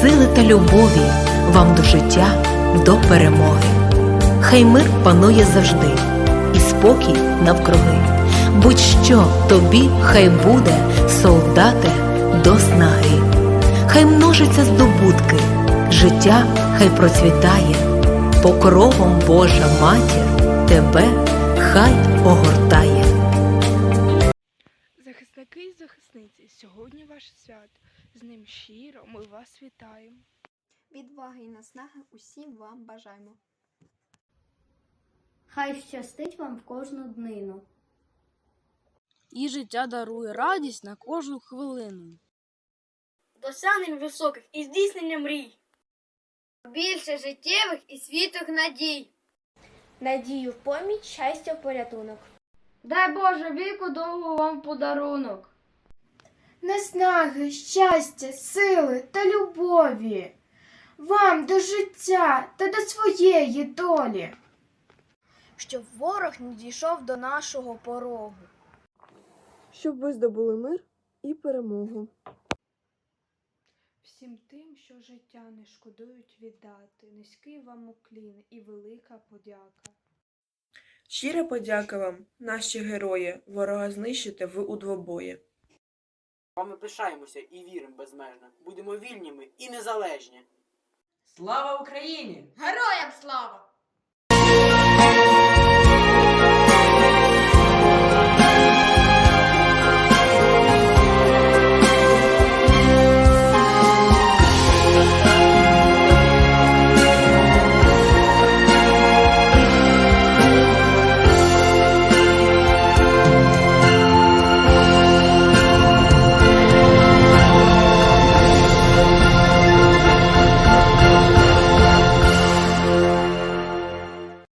сили та любові вам до життя, до перемоги. Хай мир панує завжди, і спокій навкруги. Будь-що тобі хай буде, солдате, до снаги. Хай множаться здобутки, життя хай процвітає, покровом Божа матір тебе хай огортає. Захисники і захисниці, сьогодні ваше свято. З ним щиро ми вас вітаємо. Відваги і наснаги усім вам бажаємо. Хай щастить вам в кожну днину. і життя дарує радість на кожну хвилину. досягнень високих і здійснення мрій. Більше життєвих і світлих надій. Надію в поміч, щастя в порятунок. Дай Боже віку довго вам подарунок. Наснаги, щастя, сили та любові. Вам до життя та до своєї долі. Щоб ворог не дійшов до нашого порогу. щоб ви здобули мир і перемогу. Всім тим, що життя не шкодують віддати, низький вам уклін і велика подяка. Щира подяка вам, наші герої, ворога знищите ви у двобої. Вами пишаємося і віримо безмежно. Будемо вільними і незалежні. Слава Україні! Героям слава!